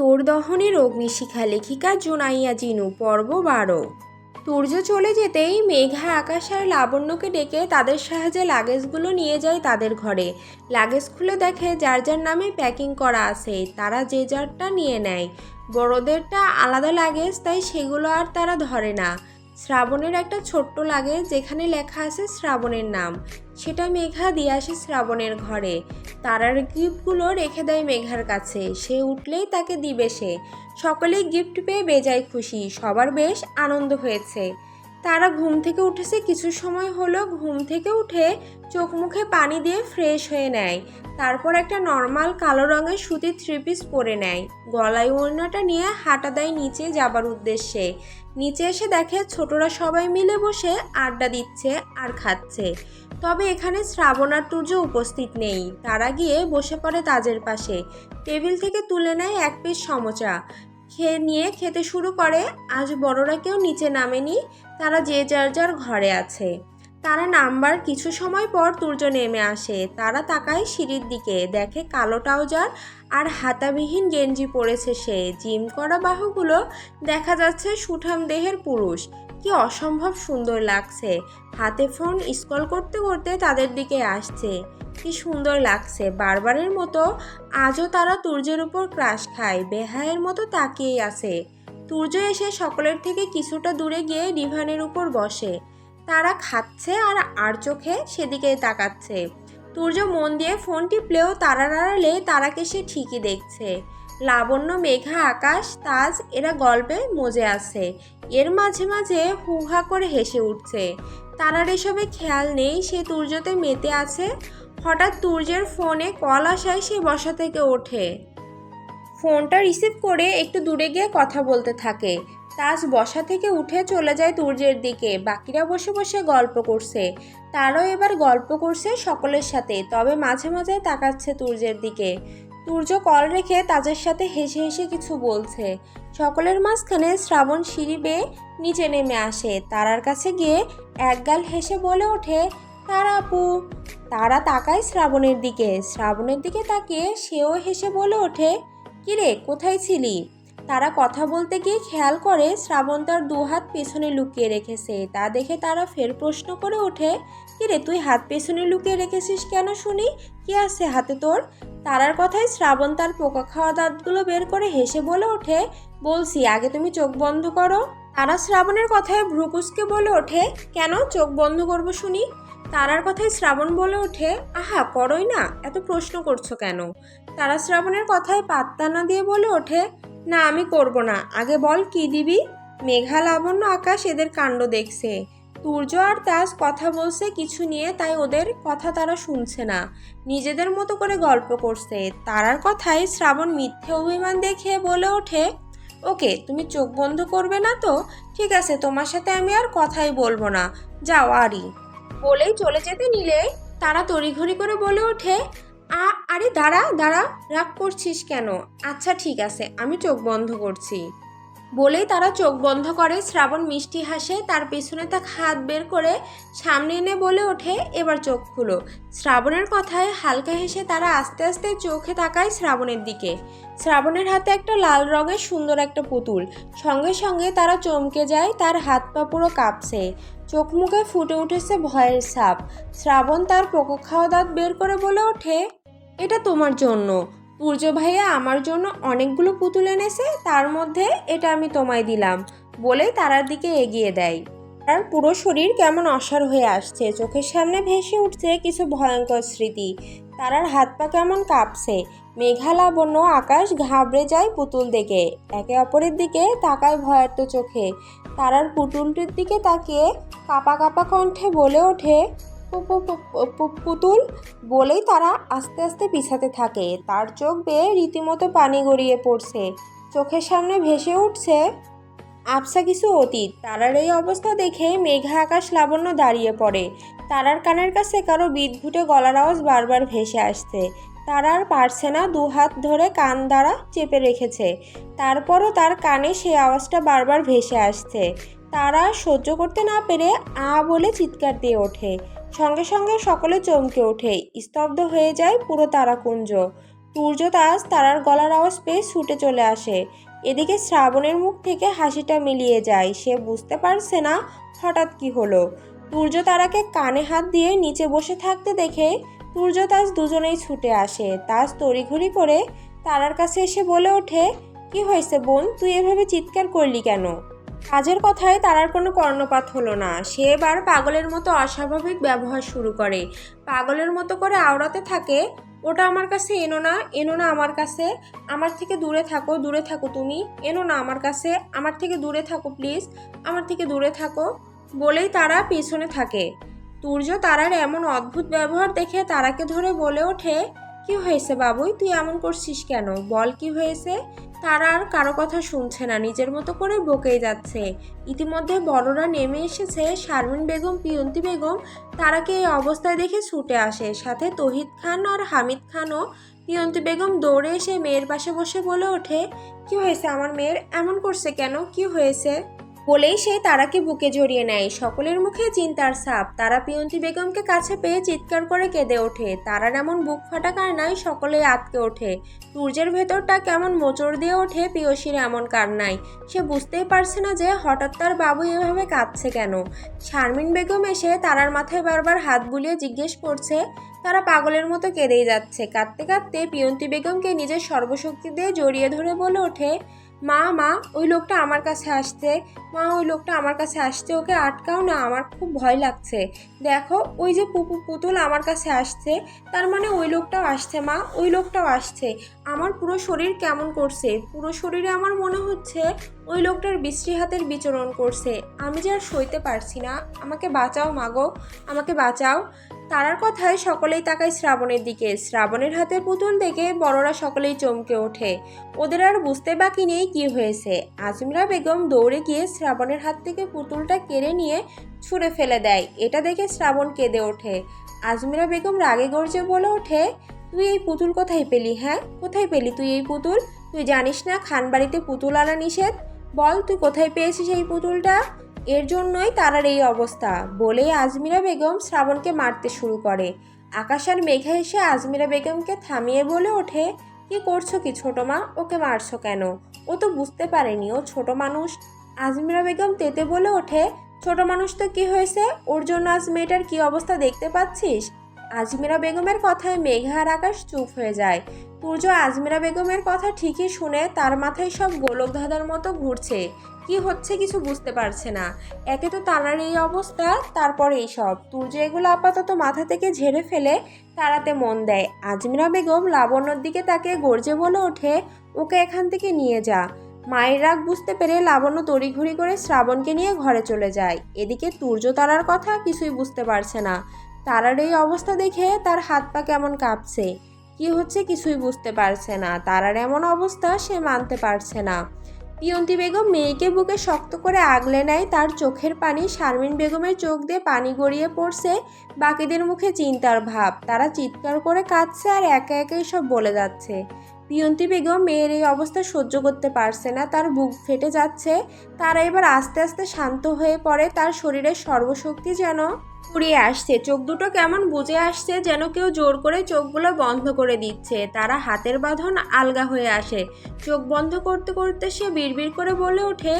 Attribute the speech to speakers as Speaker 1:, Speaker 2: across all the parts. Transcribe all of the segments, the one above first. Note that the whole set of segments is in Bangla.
Speaker 1: তোর দহনের অগ্নিশিখা লেখিকা জোনাইয়া জিনু, পর্ব বারো। সূর্য চলে যেতেই মেঘা, আকাশ আর লাবণ্যকে ডেকে তাদের সাহায্যে লাগেজগুলো নিয়ে যায় তাদের ঘরে। লাগেজ খুলে দেখে যার যার নামে প্যাকিং করা আছে, তারা যে যারটা নিয়ে নেয়। বড়দেরটা আলাদা লাগেজ, তাই সেগুলো আর তারা ধরে না। শ্রাবণের একটা ছোট্ট লাগে যেখানে লেখা আছে শ্রাবণের নাম। সেটা মেঘা দিয়ে আসে শ্রাবণের ঘরে। তারার গিফটগুলো রেখে দেয় মেঘার কাছে। সে উঠলেই তাকে দিবে সে। সকলেই গিফট পেয়ে বেজায় খুশি। সবার বেশ আনন্দ হয়েছে। তারা ঘুম থেকে উঠেছে, কিছু সময় হলো ঘুম থেকে উঠে চোখ মুখে পানি দিয়ে ফ্রেশ হয়ে নেয়। তারপর একটা নর্মাল কালো রঙের সুতির থ্রি পিস পরে নেয়। গলায় ওড়নাটা নিয়ে হাঁটা দেয় নিচে যাবার উদ্দেশ্যে। নিচে এসে দেখে ছোটরা সবাই মিলে বসে আড্ডা দিচ্ছে আর খাচ্ছে। তবে এখানে শ্রাবণ আর তুর্য উপস্থিত নেই। তারা গিয়ে বসে পড়ে তাজের পাশে। টেবিল থেকে তুলে নেয় এক পিস সমচা। খেয়ে নিয়ে খেতে শুরু করে, আজ বড়রা কেউ নিচে নামেনি, তারা যে যার যার ঘরে আছে। তারা নামবার কিছু সময় পর তুর্য নেমে আসে, তারা তাকায় সিঁড়ির দিকে, দেখে কালো ট্রাউজার আর হাতাবিহীন গেঞ্জি পরেছে সে। জিম করা বাহুগুলো দেখা যাচ্ছে সুঠাম দেহের পুরুষ কি অসম্ভব সুন্দর লাগছে। হাতে ফোন স্ক্রল করতে করতে তাদের দিকে আসছে। কি সুন্দর লাগছে। বারবারের মতো আজও তারা তুর্যের উপর ক্রাশ খায়। বেহায়ের মতো তাকিয়েই আছে। তুর্য এসে সকলের থেকে কিছুটা দূরে গিয়ে ডিভানের উপর বসে। তারা খাচ্ছে আর আর চোখে সেদিকেই তাকাচ্ছে। তুর্য মন দিয়ে ফোন টিপলেও তারার নাড়ালে তারাকে সে ঠিকই দেখছে। লাবণ্য, মেঘা, আকাশ, তাজ, এরা গল্পে মজে আছে। এর মাঝে মাঝে হুহা করে হেসে উঠছে। তারার এসবে খেয়াল নেই সে তুর্যতে মেতে আছে। হঠাৎ তুর্যের ফোনে কল আসায় সে বসা থেকে ওঠে। ফোনটা রিসিভ করে একটু দূরে গিয়ে কথা বলতে থাকে। তাজ বসা থেকে উঠে চলে যায় তুর্যের দিকে। বাকিরা বসে বসে গল্প করছে। তারও এবার গল্প করছে সকলের সাথে, তবে মাঝে মাঝে তাকাচ্ছে তুর্যের দিকে। তুর্য কল রেখে তাজের সাথে হেসে হেসে কিছু বলছে। সকলের মাঝখানে শ্রাবণ সিঁড়ি বেয়ে নিচে নেমে আসে। তারার কাছে গিয়ে একগাল হেসে বলে ওঠে, তারা আপু। তারা তাকায় শ্রাবণের দিকে। শ্রাবণের দিকে তাকিয়ে সেও হেসে বলে ওঠে, কিরে, কোথায় ছিলি? তারা কথা বলতে গিয়ে খেয়াল করে শ্রাবণ তার দু হাত পেছনে লুকিয়ে রেখেছে। তা দেখে তারা ফের প্রশ্ন করে ওঠে কিরে তুই হাত পেছনে লুকিয়ে রেখেছিস কেন শুনি? কি আছে হাতে তোর? তারার কথায় শ্রাবণ তার পোকা খাওয়া দাঁতগুলো বের করে হেসে বলে ওঠে, বলছি, আগে তুমি চোখ বন্ধ করো। তারা শ্রাবণের কথায় ভ্রুকুসকে বলে ওঠে, কেন চোখ বন্ধ করব শুনি? তারার কথায় শ্রাবণ বলে ওঠে, আহা, করই না, এত প্রশ্ন করছ কেন? তারা শ্রাবণের কথায় পাত্তা না দিয়ে বলে ওঠে না, আমি করব না। আগে বল কি দিবি? মেঘা লাবণ্য আকাশ এদের কাণ্ড দেখছে। তুর্য আর তাজ কথা বলছে কিছু নিয়ে, তাই ওদের কথা তারা শুনছে না। নিজেদের মতো করে গল্প করছে। তারার কথায় শ্রাবণ মিথ্যে অভিমান দেখে বলে ওঠে, ওকে, তুমি চোখ বন্ধ করবে না তো? ঠিক আছে, তোমার সাথে আমি আর কথাই বলব না। যাও আরই বলেই চলে যেতে নিলে তারা তড়িঘড়ি করে বলে ওঠে আ আরে দাঁড়া দাঁড়া, রাগ করছিস কেন? আচ্ছা ঠিক আছে, আমি চোখ বন্ধ করছি। বলেই তারা চোখ বন্ধ করে, শ্রাবণ মিষ্টি হাসে, তার পেছনে তা হাত বের করে সামনে এনে বলে ওঠে, এবার চোখ খুলো। শ্রাবণের কথায় হালকা হেসে তারা আস্তে আস্তে চোখে তাকায় শ্রাবণের দিকে। শ্রাবণের হাতে একটা লাল রঙের সুন্দর একটা পুতুল। সঙ্গে সঙ্গে তারা চমকে যায়, তার হাত পা পুরো কাঁপছে। চোখ মুখে ফুটে উঠেছে ভয়ের সাপ শ্রাবণ তার পোকা খাওয়া দাঁত বের করে বলে ওঠে এটা তোমার জন্য। তুর্য ভাইয়া আমার জন্য অনেকগুলো পুতুল এনেছে, তার মধ্যে এটা আমি তোমায় দিলাম বলেই তারার দিকে এগিয়ে দেয়। তার পুরো শরীর কেমন অসার হয়ে আসছে, চোখের সামনে ভেসে উঠছে কিছু ভয়ঙ্কর স্মৃতি। তারার হাত পা কেমন কাঁপছে মেঘা লাবণ্য আকাশ ঘাবড়ে যায় পুতুল দেখে। একে অপরের দিকে তাকায় ভয়ার্ত চোখে। তারার পুতুলটির দিকে তাকিয়ে কাপা কাপা কণ্ঠে বলে ওঠে "পু- পু- পু- পু- পু- পুতুল বলেই তারা আস্তে আস্তে পিছাতে থাকে। তার চোখ বেয়ে রীতিমতো পানি গড়িয়ে পড়ছে। চোখের সামনে ভেসে উঠছে আবসা কিছু অতীত। তারার এই অবস্থা দেখে মেঘা আকাশ লাবণ্য দাঁড়িয়ে পড়ে। তারার কানের কাছে কারও বিদঘুটে গলার আওয়াজ বারবার ভেসে আসছে। তারা আর পারছে না দু হাত ধরে কান দ্বারা চেপে রেখেছে। তারপরও তার কানে সেই আওয়াজটা বারবার ভেসে আসছে। তারা সহ্য করতে না পেরে আ বলে চিৎকার দিয়ে ওঠে। সঙ্গে সঙ্গে সকলে চমকে ওঠে। স্তব্ধ হয়ে যায় পুরো তারাকুঞ্জ। সূর্য তারার গলার আওয়াজ পেয়ে ছুটে চলে আসে। এদিকে শ্রাবণের মুখ থেকে হাসিটা মিলিয়ে যায়। সে বুঝতে পারছে না হঠাৎ কি হলো। সূর্য তারাকে কানে হাত দিয়ে নিচে বসে থাকতে দেখে সূর্য তাজ দুজনেই ছুটে আসে। তাজ তড়িঘড়ি করে তারার কাছে এসে বলে ওঠে, কি হয়েছে বোন? তুই এভাবে চিৎকার করলি কেন? কাজের কথায় তারার কোনো কর্ণপাত হলো না। সে এবার পাগলের মতো অস্বাভাবিক ব্যবহার শুরু করে। পাগলের মতো করে আওড়াতে থাকে, ওটা আমার কাছে, এনো না এনো না আমার কাছে। আমার থেকে দূরে থাকো দূরে থাকো তুমি। এনো না আমার কাছে। আমার থেকে দূরে থাকো, প্লিজ। আমার থেকে দূরে থাকো। বলেই তারা পিছনে থাকে। তুর্য তারার এমন অদ্ভুত ব্যবহার দেখে তারাকে ধরে বলে ওঠে, কি হয়েছে বাবুই? তুই এমন করছিস কেন? বল কি হয়েছে? তারা আর কারও কথা শুনছে না, নিজের মতো করে বকেই যাচ্ছে। ইতিমধ্যে বড়রা নেমে এসেছে, শারমিন বেগম, পিয়ন্তি বেগম তারাকে এই অবস্থায় দেখে ছুটে আসে? সাথে তহিদ খান আর হামিদ খানও। পিয়ন্তি বেগম দৌড়ে এসে মেয়ের পাশে বসে বলে ওঠে, কি হয়েছে? আমার মেয়ের এমন করছে কেন? কি হয়েছে? বলেই সে তারাকে বুকে জড়িয়ে নেয়। সকলের মুখে চিন্তার সাপ তারা পিয়ন্তি বেগমকে কাছে পেয়ে চিৎকার করে কেঁদে ওঠে। তারার এমন বুক ফাটা কান্নায় সকলেই আটকে ওঠে। সূর্যের ভেতরটা কেমন মোচড় দিয়ে ওঠে পিয়সীর এমন কান্নায়। সে বুঝতেই পারছে না যে হঠাৎ তার বাবু এভাবে কাঁদছে কেন। শারমিন বেগম এসে তারার মাথায় বারবার হাত বুলিয়ে জিজ্ঞেস করছে, তারা পাগলের মতো কেঁদেই যাচ্ছে। কাঁদতে কাঁদতে পিয়ন্তি বেগমকে নিজের সর্বশক্তি দিয়ে জড়িয়ে ধরে বলে ওঠে মা মা, ওই লোকটা আমার কাছে আসছে। মা, ওই লোকটা আমার কাছে আসছে, ওকে আটকাও না, আমার খুব ভয় লাগছে। দেখো, ওই যে পুপু পুতুল আমার কাছে আসছে, তার মানে ওই লোকটাও আসছে, মা, ওই লোকটাও আসছে। আমার পুরো শরীর কেমন করছে? পুরো শরীরে আমার মনে হচ্ছে ওই লোকটার বিশ্রী হাতের বিচরণ করছে। আমি যে আর সইতে পারছি না, আমাকে বাঁচাও মাগো আমাকে বাঁচাও। তারার কথায় সকলেই তাকায় শ্রাবণের দিকে। শ্রাবণের হাতে পুতুল দেখে বড়রা সকলেই চমকে ওঠে। ওদের আর বুঝতে বাকি নেই কি হয়েছে। আজমিরা বেগম দৌড়ে গিয়ে শ্রাবণের হাত থেকে পুতুলটা কেড়ে নিয়ে ছুঁড়ে ফেলে দেয়। এটা দেখে শ্রাবণ কেঁদে ওঠে। আজমিরা বেগম রাগে গর্জে বলে ওঠে, তুই এই পুতুল কোথায় পেলি হ্যাঁ? কোথায় পেলি তুই এই পুতুল? তুই জানিস না খানবাড়িতে পুতুল আনা নিষেধ? বল, তুই কোথায় পেয়েছিস এই পুতুলটা? এর জন্যই তারার এই অবস্থা। বলেই আজমিরা বেগম শ্রাবণকে মারতে শুরু করে। আকাশ আর মেঘা এসে আজমিরা বেগমকে থামিয়ে বলে ওঠে, কি করছ কি ছোট মা? ওকে মারছো কেন? ও তো বুঝতে পারেনি, ও ছোট মানুষ। আজমিরা বেগম তেতে বলে ওঠে, ছোট মানুষ তো কি হয়েছে? ওর জন্য আজ মেয়েটার কি অবস্থা দেখতে পাচ্ছিস? আজমিরা বেগমের কথায় মেঘা আর আকাশ চুপ হয়ে যায়। সূর্য আজমিরা বেগমের কথা ঠিকই শুনে তার মাথায় সব গোলক ধাঁধার মতো ঘুরছে। কি হচ্ছে কিছু বুঝতে পারছে না। একে তো তারার এই অবস্থা, তারপর এই সব তুর্য এগুলো আপাতত মাথা থেকে ঝেড়ে ফেলে তারাতে মন দেয়। আজমিরা বেগম লাবণ্যর দিকে তাকে গর্জে বলে ওঠে, ওকে এখান থেকে নিয়ে যা। মায়ের রাগ বুঝতে পেরে লাবণ্য তড়িঘড়ি করে শ্রাবণকে নিয়ে ঘরে চলে যায়। এদিকে তুর্য তারার কথা কিছুই বুঝতে পারছে না। তারার এই অবস্থা দেখে তার হাত পা কেমন কাঁপছে। কি হচ্ছে কিছুই বুঝতে পারছে না। তারার এমন অবস্থা সে মানতে পারছে না। পিয়ন্তি বেগম মেয়েকে বুকে শক্ত করে আগলে নেয়, তার চোখের পানি শারমিন বেগমের চোখ দিয়ে পানি গড়িয়ে পড়ছে বাকিদের মুখে চিন্তার ভাব। তারা চিৎকার করে কাঁদছে আর একে একে সব বলে যাচ্ছে। পিয়ন্তি বেগম মেয়ের এই অবস্থা সহ্য করতে পারছে না, তার বুক ফেটে যাচ্ছে। তারা এবার আস্তে আস্তে শান্ত হয়ে পড়ে, তার শরীরের সর্বশক্তি যেন ফুরিয়ে আসছে। চোখ দুটো কেমন বুঝে আসছে যেন কেউ জোর করে চোখগুলো বন্ধ করে দিচ্ছে। তারা হাতের বাঁধন আলগা হয়ে আসে। চোখ বন্ধ করতে করতে সে বিড়বিড় করে বলে ওঠে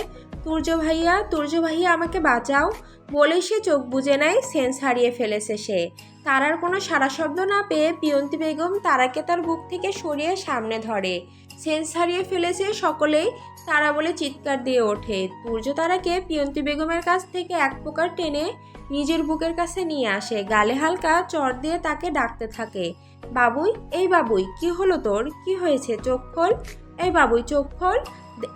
Speaker 1: তুর্য ভাইয়া তুর্য ভাইয়া আমাকে বাঁচাও। বলে সে চোখ বুঝে নেয়, সেন্স হারিয়ে ফেলেছে সে। তারার কোনো সারা শব্দ না পেয়ে পিয়ন্তি বেগম তারাকে তার বুক থেকে সরিয়ে সামনে ধরে। সেন্স হারিয়ে ফেলেছে সকলেই, তারা বলে চিৎকার দিয়ে ওঠে। তুর্য তারাকে পিয়ন্তি বেগমের কাছ থেকে এক প্রকার টেনে নিজের বুকের কাছে নিয়ে আসে। গালে হালকা চর দিয়ে তাকে ডাকতে থাকে। বাবুই, এই বাবুই, কি হলো তোর? কি হয়েছে? চোখ খোল। এই বাবুই, চোখ খোল।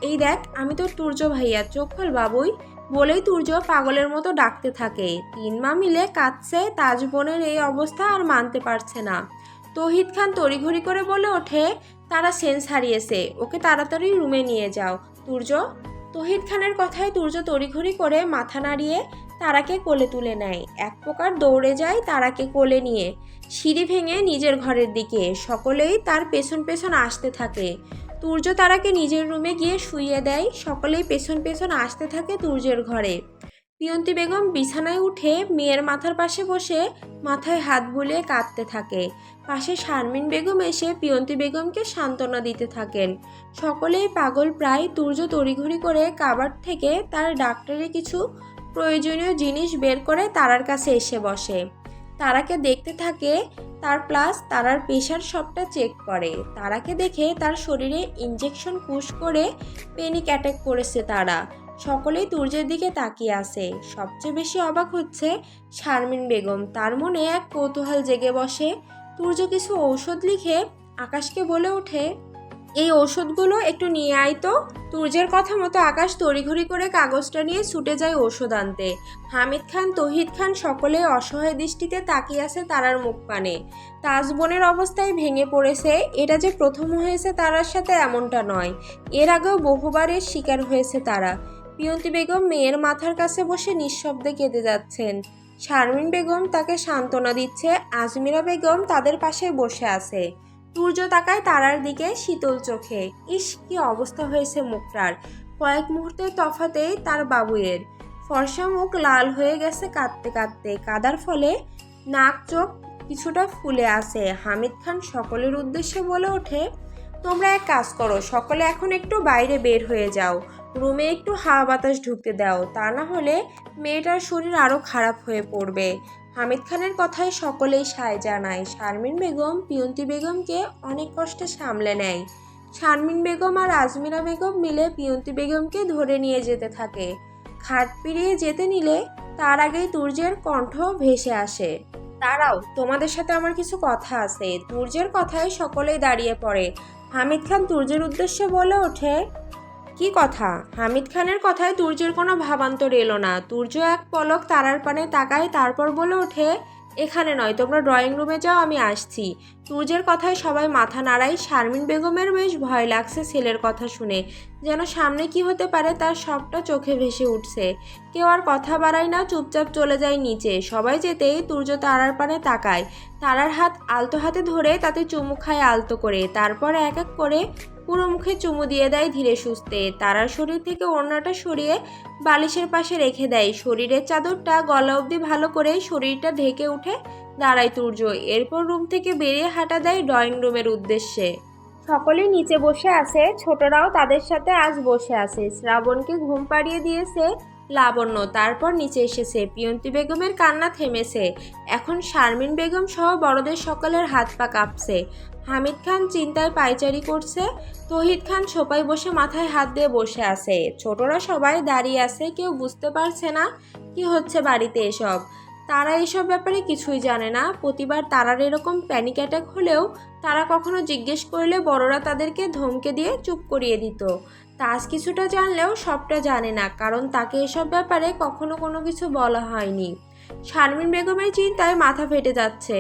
Speaker 1: এই দেখ, আমি তো তুর্য ভাইয়া চোখ খোল বাবুই বলেই তুর্য পাগলের মতো ডাকতে থাকে। তিন মা মিলে কাঁদছে, তাজবনের এই অবস্থা আর মানতে পারছে না। তহিদ খান তড়িঘড়ি করে বলে ওঠে, তারা সেন্স হারিয়েছে, ওকে তাড়াতাড়ি রুমে নিয়ে যাও। তুর্য তহিদ খানের কথায় তুর্য তড়িঘড়ি করে মাথা নাড়িয়ে তারাকে কোলে তুলে নেয়। এক প্রকার দৌড়ে যায় তারাকে কোলে নিয়ে। সিঁড়ি ভেঙে নিজের ঘরের দিকে, সকলেই তার পেছন পেছন আসতে থাকে। তুর্য তারাকে নিজের রুমে গিয়ে শুইয়ে দেয়। সকলেই পেছন পেছন আসতে থাকে তুর্যের ঘরে। পিয়ন্তি বেগম বিছানায় উঠে মেয়ের মাথার পাশে বসে মাথায় হাত বুলিয়ে কাঁদতে থাকে। পাশে শারমিন বেগম এসে পিয়ন্তি বেগমকে সান্ত্বনা দিতে থাকেন। সকলেই পাগল প্রায় তুর্য তড়িঘড়ি করে কাবার থেকে তার ডাক্তারের কিছু প্রয়োজনীয় জিনিস বের করে তারার কাছে এসে বসে। তারাকে দেখতে থাকে, তার প্লাস তারার প্রেশার সবটা চেক করে। তারাকে দেখে তার শরীরে ইঞ্জেকশন পুশ করে পেনিক অ্যাটাক করেছে তারা। সকলেই তুর্যের দিকে তাকিয়ে আছে। সবচেয়ে বেশি অবাক হচ্ছে শারমিন বেগম। তার মনে এক কৌতূহল জেগে বসে। তুর্য কিছু ঔষধ লিখে আকাশকে বলে ওঠে এই ওষুধগুলো একটু নিয়ে আয় তো। তুর্যের কথা মতো আকাশ তড়িঘড়ি করে কাগজটা নিয়ে ছুটে যায় ঔষধ আনতে। হামিদ খান, তহিদ খান সকলে অসহায় দৃষ্টিতে তাকিয়ে আছে তারার মুখ পানে। তাজবনের অবস্থায় ভেঙে পড়েছে, এটা যে প্রথম হয়েছে তারার সাথে এমনটা নয়। এর আগেও বহুবারের শিকার হয়েছে তারা। পিয়ন্তি বেগম মেয়ের মাথার কাছে বসে নিঃশব্দে কেঁদে যাচ্ছেন। শারমিন বেগম তাকে সান্ত্বনা দিচ্ছে, আজমিরা বেগম তাদের পাশে বসে আছে। সূর্য তাকায় তারার দিকে শীতল চোখে। ইস, কি অবস্থা হয়েছে মুখটার। কয়েক মুহূর্তের তফাতেই তার বাবুয়ের। ফর্সা মুখ লাল হয়ে গেছে কাঁদতে কাঁদতে। কাদার ফলে নাক, চোখ কিছুটা ফুলে আসে হামিদ খান সকলের উদ্দেশ্যে বলে ওঠে, তোমরা এক কাজ করো, সকলে এখন একটু বাইরে বের হয়ে যাও। রুমে একটু হাওয়া বাতাস ঢুকতে দাও। তা না হলে মেয়েটার শরীর আরও খারাপ হয়ে পড়বে। হামিদ খানের কথায় সকলেই সায় জানায়, শারমিন বেগম, পিয়ন্তি বেগমকে অনেক কষ্টে সামলে নেয়। শারমিন বেগম আর আজমিরা বেগম মিলে পিয়ন্তি বেগমকে ধরে নিয়ে যেতে থাকে। খাট পেরিয়ে যেতে নিলে তার আগেই তুর্যের কণ্ঠ ভেসে আসে। দাঁড়াও, তোমাদের সাথে আমার কিছু কথা আছে। তুর্যের কথায় সকলেই দাঁড়িয়ে পড়ে। হামিদ খান তুর্যের উদ্দেশ্যে বলে ওঠে কি কথা? হামিদ খানের কথায় তুর্যের কোনো ভাবান্তর এলো না। তুর্য এক পলক তারার পানে তাকায়, তারপর বলে ওঠে, এখানে নয়, তোমরা ড্রয়িং রুমে যাও, আমি আসছি। তুর্যের কথায় সবাই মাথা নাড়ায়। শারমিন বেগমের বেশ ভয় লাগছে ছেলের কথা শুনে। যেন সামনে কি হতে পারে তার সবটা চোখে ভেসে উঠছে। কেউ আর কথা বাড়ায় না, চুপচাপ চলে যায় নিচে। সবাই যেতেই তুর্য তারার পানে তাকায়। তারার হাত আলতো হাতে ধরে তাতে চুমু খায় আলতো করে। তারপর এক এক করে পুরো মুখে চুমু দিয়ে দেয় ধীরে সুস্থে। তারার শরীর থেকে ওড়নাটা সরিয়ে বালিশের পাশে রেখে দেয়। শরীরের চাদরটা গলা অবধি ভালো করে শরীরটা ঢেকে উঠে দাঁড়ায় তুর্য। এরপর রুম থেকে বেরিয়ে হাঁটা দেয় ড্রয়িং রুমের উদ্দেশ্যে। সকলেই নিচে বসে আছে। ছোটরাও তাদের সাথে আজ বসে আছে। শ্রাবণকে ঘুম পাড়িয়ে দিয়েছে লাবণ্য। তারপর নিচে এসেছে। পিয়ন্তি বেগমের কান্না থেমেছে। এখন শারমিন বেগম সহ বড়দের সকলের হাত পা কাঁপছে। হামিদ খান চিন্তায় পায়চারি করছে। তহিদ খান সোপায় বসে মাথায় হাত দিয়ে বসে আছে। ছোটরা সবাই দাঁড়িয়ে আছে, কেউ বুঝতে পারছে না কি হচ্ছে বাড়িতে এসব। তারা এসব ব্যাপারে কিছুই জানে না। প্রতিবার তারার এরকম প্যানিক অ্যাটাক হলেও তারা কখনো জিজ্ঞেস করলে বড়রা তাদেরকে ধমকে দিয়ে চুপ করিয়ে দিত। তাজ কিছুটা জানলেও সবটা জানে না, কারণ তাকে এসব ব্যাপারে কখনো কোনো কিছু বলা হয়নি। শারমিন বেগমের চিন্তায় মাথা ফেটে যাচ্ছে।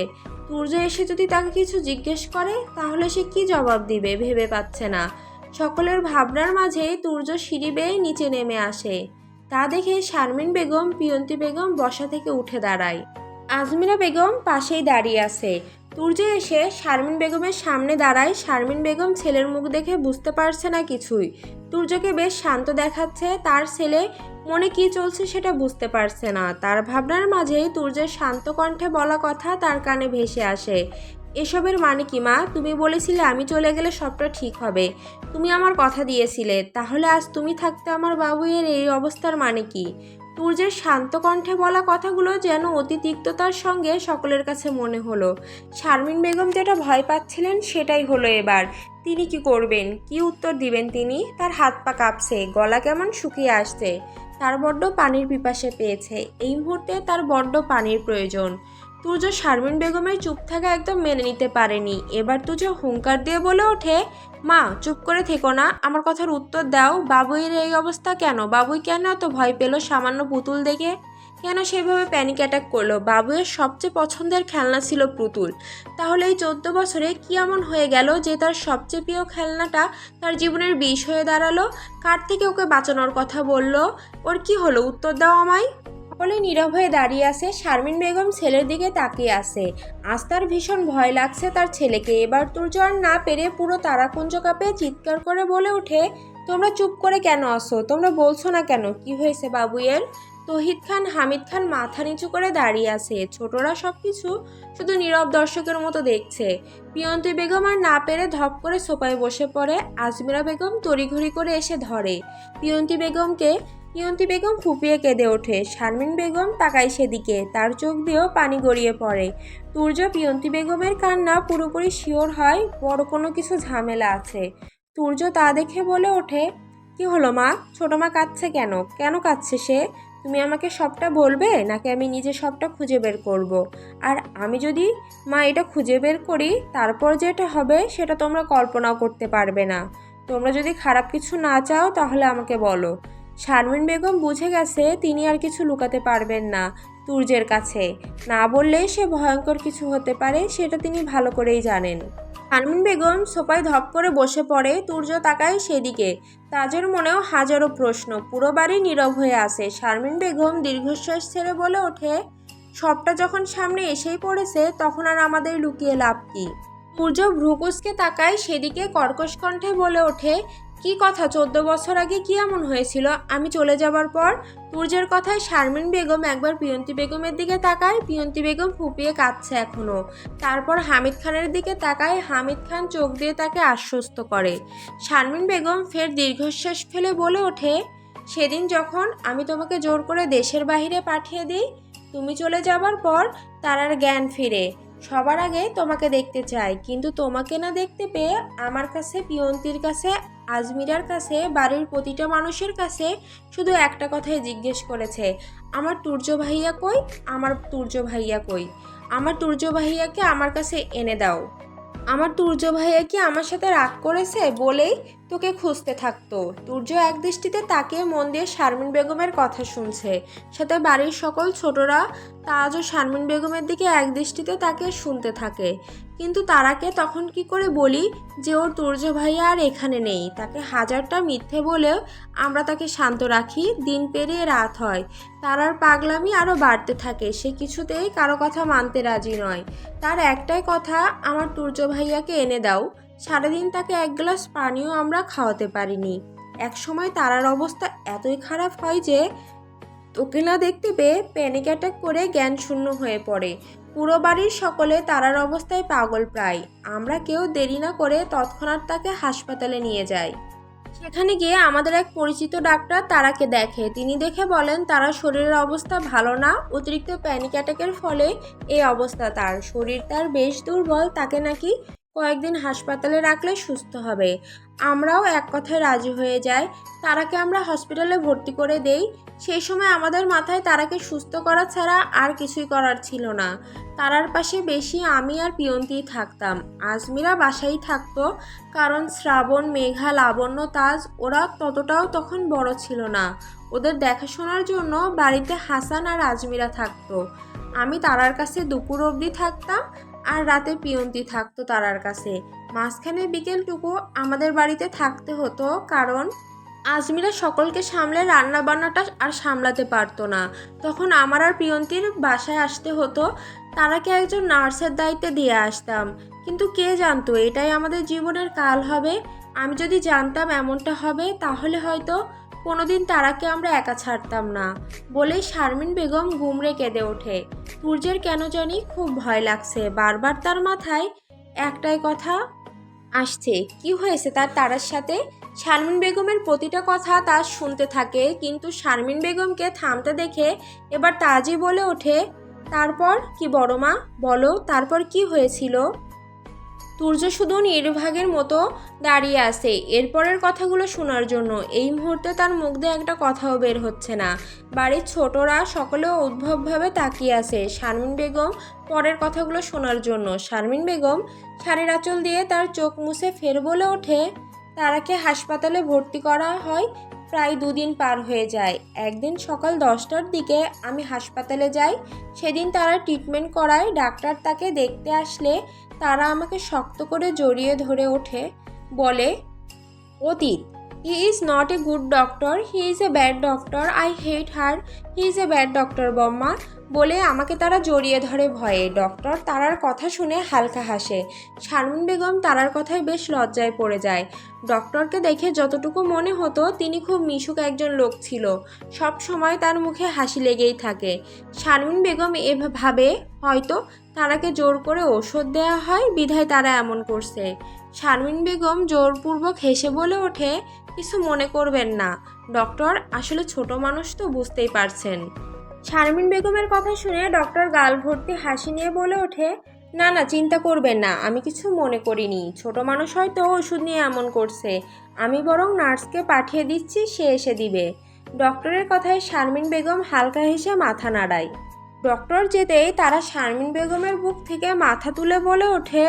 Speaker 1: সূর্য এসে যদি তাকে কিছু জিজ্ঞেস করে, তাহলে সে কি জবাব দিবে ভেবে পাচ্ছে না। সকলের ভাবনার মাঝে তুর্য সিঁড়ি বেয়ে নিচে নেমে আসে। তা দেখে শারমিন বেগম, পিয়ন্তি বেগম বসা থেকে উঠে দাঁড়ায়। আজমিরা বেগম পাশেই দাঁড়িয়ে আছে। তুর্য এসে শারমিন বেগমের সামনে দাঁড়ায়। শারমিন বেগম ছেলের মুখ দেখে বুঝতে পারছে না কিছুই। তুর্যকে বেশ শান্ত দেখাচ্ছে। তার ছেলে মনে কি চলছে সেটা বুঝতে পারছে না। তার ভাবনার মাঝেই তুর্যের শান্ত কণ্ঠে বলা কথা তার কানে ভেসে আসে। এসবের মানে কি, মা? তুমি বলেছিলে আমি চলে গেলে সবটা ঠিক হবে। তুমি আমার কথা দিয়েছিলে। তাহলে আজ তুমি থাকতে আমার বাবুয়ের এই অবস্থার মানে কি? তুর্যের শান্ত কণ্ঠে বলা কথাগুলো যেন অতি তিক্ততার সঙ্গে সকলের কাছে মনে হলো। শারমিন বেগম যেটা ভয় পাচ্ছিলেন সেটাই হলো এবার। তিনি কি করবেন? কি উত্তর দিবেন তিনি? তার হাত পা কাঁপছে, গলা কেমন শুকিয়ে আসছে। তার বড্ড পানির পিপাসে পেয়েছে। এই মুহূর্তে তার বড্ড পানির প্রয়োজন। তুর্য শারমিন বেগমের চুপ থাকা একদম মেনে নিতে পারেনি। এবার তুর্য হুঙ্কার দিয়ে বলে ওঠে, মা, চুপ করে থেকো না, আমার কথার উত্তর দাও। বাবুইয়ের এই অবস্থা কেন? বাবুই কেন এত ভয় পেল সামান্য পুতুল দেখে? কেন সেভাবে প্যানিক অ্যাটাক করল? বাবুয়ের সবচেয়ে পছন্দের খেলনা ছিল পুতুল। তাহলে এই চোদ্দ বছরে কি এমন হয়ে গেল যে তার সবচেয়ে প্রিয় খেলনাটা তার জীবনের বিষ হয়ে দাঁড়াল? কার থেকে ওকে বাঁচানোর কথা বলল? ওর কি হলো? উত্তর দাও আমায়। সকলে নীরব হয়ে দাঁড়িয়ে আছে। শারমিন বেগম ছেলের দিকে তাকিয়ে আছে। আজ তার ভীষণ ভয় লাগছে তার ছেলেকে। এবার আর না পেরে পুরো তারাকুঞ্জ কাপে চিৎকার করে বলে ওঠে, তোমরা চুপ করে কেন আসো তোমরা বলছো না কেন? কি হয়েছে বাবুয়ের তহিদ খান, হামিদ খান মাথা নিচু করে দাঁড়িয়ে আছে। ছোটরা সব কিছু শুধু নীরব দর্শকের মতো দেখছে। পিয়ন্তি বেগম আর না পেরে ধপ করে সোফায় বসে পড়ে। আজমিরা বেগম তড়িঘড়ি করে এসে ধরে। পিয়ন্তি বেগমকে পিয়ন্তি বেগম ফুপিয়ে কেঁদে ওঠে। শারমিন বেগম তাকায় সেদিকে। তার চোখ দিয়েও পানি গড়িয়ে পড়ে। তুর্য পিয়ন্তি বেগমের কান্না পুরোপুরি শিওর হয়, বড় কোনো কিছু ঝামেলা আছে। তুর্য তা দেখে বলে ওঠে, কি হলো মা? ছোটো মা কাঁদছে কেন? কেন কাঁদছে সে? তুমি আমাকে সবটা বলবে, নাকি আমি নিজে সবটা খুঁজে বের করব। আর আমি যদি, মা, এটা খুঁজে বের করি, তারপর যেটা হবে, সেটা তোমরা কল্পনাও করতে পারবে না। তোমরা যদি খারাপ কিছু না চাও, তাহলে আমাকে বলো। শারমিন বেগম বুঝে গেছে তিনি আর কিছু লুকাতে পারবেন না তুর্যের কাছে। না বললে সে ভয়ঙ্কর কিছু হতে পারে, সেটা তিনি ভালো করেই জানেন। শারমিন বেগম সোফায় ধপ করে বসে পড়ে, তুর্য তাকায় সেদিকে। তাজের মনেও হাজারো প্রশ্ন, পুরো বাড়ি নীরব হয়ে আসে শারমিন বেগম দীর্ঘশ্বাস ছেড়ে বলে ওঠে, সবটা যখন সামনে এসেই পড়েছে, তখন আর আমাদের লুকিয়ে লাভ কি? সূর্য ভ্রুকুসকে তাকায় সেদিকে কর্কশ কণ্ঠে বলে ওঠে কি কথা? চোদ্দ বছর আগে কি এমন হয়েছিল? আমি চলে যাবার পর তুর্যের কথায় শারমিন বেগম একবার পিয়ন্তি বেগমের দিকে তাকায়। পিয়ন্তি বেগম ফুপিয়ে কাঁদছে এখনও তারপর হামিদ খানের দিকে তাকায়। হামিদ খান চোখ দিয়ে তাকে আশ্বস্ত করে। শারমিন বেগম ফের দীর্ঘশ্বাস ফেলে বলে ওঠে, সেদিন যখন আমি তোমাকে জোর করে দেশের বাইরে পাঠিয়ে দিই, তুমি চলে যাবার পর তার আর জ্ঞান ফিরে। সবার আগে তোমাকে দেখতে চাই, কিন্তু তোমাকে না দেখতে পেয়ে আমার কাছে, পিয়ন্তির কাছে আজমিরার কাছে, বাড়ির প্রতিটা মানুষের কাছে শুধু একটা কথাই জিজ্ঞেস করেছে, আমার তুর্য ভাইয়া কই? আমার তুর্য ভাইয়া কই? আমার তুর্য ভাইয়াকে আমার কাছে এনে দাও। আমার তুর্য ভাইয়া কি আমার সাথে রাগ করেছে? বলেই তোকে খুঁজতে থাকতো। তুর্য এক দৃষ্টিতে তাকে মন দিয়ে শারমিন বেগমের কথা শুনছে। সাথে বাড়ির সকল ছোটরা তাজও শারমিন বেগমের দিকে এক দৃষ্টিতে তাকে শুনতে থাকে। কিন্তু তারাকে তখন কি করে বলি যে ওর তুর্য ভাইয়া আর এখানে নেই? তাকে হাজারটা মিথ্যে বলেও আমরা তাকে শান্ত রাখি, দিন পেরিয়ে রাত হয়। তারার পাগলামি আরও বাড়তে থাকে, সে কিছুতেই কারও কথা মানতে রাজি নয়। তার একটাই কথা, আমার তুর্য ভাইয়াকে এনে দাও। সারাদিন তাকে এক গ্লাস পানিও আমরা খাওয়াতে পারিনি। এক সময় তারার অবস্থা এতই খারাপ হয় যে তোকে না দেখতে পেয়ে প্যানিক অ্যাটাক করে জ্ঞান শূন্য হয়ে পড়ে। পুরো বাড়ির সকলে তারার অবস্থায় পাগল প্রায়। আমরা কেউ দেরি না করে তৎক্ষণাৎ তাকে হাসপাতালে নিয়ে যাই। সেখানে গিয়ে আমাদের এক পরিচিত ডাক্তার তারাকে দেখে। তিনি দেখে বলেন, তারা শরীরের অবস্থা ভালো না। অতিরিক্ত প্যানিক অ্যাটাকের ফলে এই অবস্থা তার। শরীর তার বেশ দুর্বল। তাকে নাকি কয়েকদিন হাসপাতালে রাখলে সুস্থ হবে। আমরাও এক কথায় রাজি হয়ে যাই। তারাকে আমরা হসপিটালে ভর্তি করে দেই। সেই সময় আমাদের মাথায় তারাকে সুস্থ করা ছাড়া আর কিছুই করার ছিল না। তারার পাশে বেশি আমি আর পিয়ন্তিই থাকতাম। আজমিরা বাসায় থাকতো, কারণ শ্রাবণ, মেঘা, লাবণ্য, তাজ, ওরা ততটাও তখন বড় ছিল না। ওদের দেখাশোনার জন্য বাড়িতে হাসান আর আজমিরা থাকতো। আমি তারার কাছে দুপুর অবধি থাকতাম আর রাতে পিয়ন্তি থাকতো তারার কাছে। মাঝখানে বিকেলটুকু আমাদের বাড়িতে থাকতে হতো, কারণ আজমিরা সকলকে সামলে রান্না বান্নাটা আর সামলাতে পারতো না। তখন আমার আর পিয়ন্তির বাসায় আসতে হতো, তারাকে একজন নার্সের দায়িত্বে দিয়ে আসতাম। কিন্তু কে জানতো, এটাই আমাদের জীবনের কাল হবে। আমি যদি জানতাম এমনটা হবে, তাহলে হয়তো কোনোদিন তারাকে আমরা একা ছাড়তাম না, বলেই শারমিন বেগম গুমড়ে কেঁদে ওঠে। সূর্যের কেন জানি খুব ভয় লাগছে, বারবার তার মাথায় একটাই কথা আসছে, কি হয়েছে তার তারার সাথে? শারমিন বেগমের প্রতিটা কথা তার শুনতে থাকে, কিন্তু শারমিন বেগমকে থামতে দেখে এবার তাজই বলে ওঠে, তারপর কি বড় মা? বলো, তারপর কি হয়েছিল? তুর্য শুধু নির্ভাগের মতো দাঁড়িয়ে আছে। এরপরের কথাগুলো শোনার জন্য এই মুহূর্তে তার মুখ দিয়ে একটা কথাও বের হচ্ছে না। বাড়ির ছোটরা সকলে উদ্ভবভাবে তাকিয়ে আছে শারমিন বেগম পরের কথাগুলো শোনার জন্য। শারমিন বেগম শাড়ির আঁচল দিয়ে তার চোখ মুছে ফের বলে ওঠে, তারাকে হাসপাতালে ভর্তি করা হয়, প্রায় দুদিন পার হয়ে যায়। একদিন সকাল দশটার দিকে আমি হাসপাতালে যাই, সেদিন তারা ট্রিটমেন্ট করায় ডাক্তার তাকে দেখতে আসলে তারা আমাকে শক্ত করে জড়িয়ে ধরে ওঠে, বলে, অতীত he is not a good doctor he is a bad doctor I hate her he is a bad doctor বম্মা, বলে আমাকে তারা জড়িয়ে ধরে ভয়ে। ডক্টর তারার কথা শুনে হালকা হাসে। শারমিন বেগম তারার কথায় বেশ লজ্জায় পড়ে যায়। ডক্টরকে দেখে যতটুকু মনে হতো, তিনি খুব মিশুক একজন লোক ছিল। সব সময় তার মুখে হাসি লেগেই থাকে। শারমিন বেগম এভাবে, হয়তো তারাকে জোর করে ওষুধ দেওয়া হয়, বিধায় তারা এমন করছে। শারমিন বেগম জোরপূর্বক হেসে বলে ওঠে, কিছু মনে করবেন না, ডক্টর, আসলে ছোট মানুষ তো বুঝতেই পারছেন। শারমিন বেগমের কথা শুনে ডক্টর গাল ভর্তি হাসি নিয়ে বলে ওঠে, না না, চিন্তা করবেন না, আমি কিছু মনে করিনি। ছোট মানুষ হয়তো ওষুধ নিয়ে এমন করছে। আমি বরং নার্সকে পাঠিয়ে দিচ্ছি, সে এসে দিবে। ডক্টরের কথায় শারমিন বেগম হালকা হেসে মাথা নাড়ায়। ডক্টর যেতেই তারা শারমিন বেগমের বুক থেকে মাথা তুলে বলে ওঠে,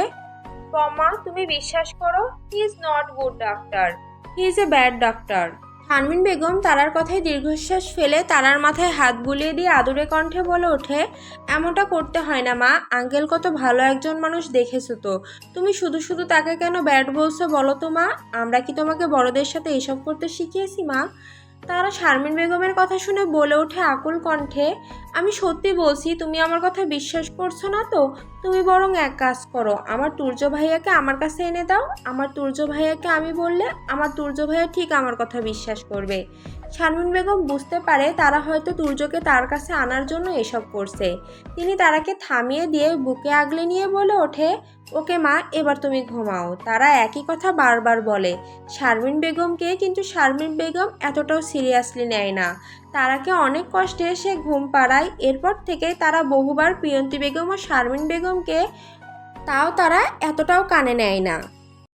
Speaker 1: বম্মা, তুমি বিশ্বাস করো he is not good doctor he is a bad doctor Sharmin Begum তারার কথায় দীর্ঘশ্বাস ফেলে তারার মাথায় হাত বুলিয়ে দিয়ে আদুরে কণ্ঠে বলে ওঠে, এমনটা করতে হয় না, মা, আঙ্কেল কত ভালো একজন মানুষ দেখেছ তো। তুমি শুধু শুধু তাকে কেন ব্যাড বলছো বলো তো, মা? আমরা কি তোমাকে বড়দের সাথে এসব করতে শিখিয়েছি, মা? তারা শারমিন বেগমের কথা শুনে বলে ওঠে আকুল কণ্ঠে, আমি সত্যি বলছি, তুমি আমার কথা বিশ্বাস করছ না তো? তুমি বরং এক কাজ করো, আমার তুর্য ভাইয়াকে আমার কাছে এনে দাও। আমার তুর্য ভাইয়াকে আমি বললে আমার তুর্য ভাইয়া ঠিক আমার কথা বিশ্বাস করবে। শারমিন বেগম বুঝতে পারে তারা হয়তো তুর্যকে তার কাছে আনার জন্য এসব করছে। তিনি তারাকে থামিয়ে দিয়ে বুকে আগলে নিয়ে বলে ওঠে, ওকে মা, এবার তুমি ঘুমাও। তারা একই কথা বারবার বলে। শারমিন বেগমকে কিন্তু শারমিন বেগম এতটাও সিরিয়াসলি নেয় না। তারাকে অনেক কষ্টে সে ঘুম পাড়ায়। এরপর থেকে তারা বহুবার প্রিয়ন্তী বেগম ও শারমিন বেগমকে তাও তারা এতটাও কানে নেয় না।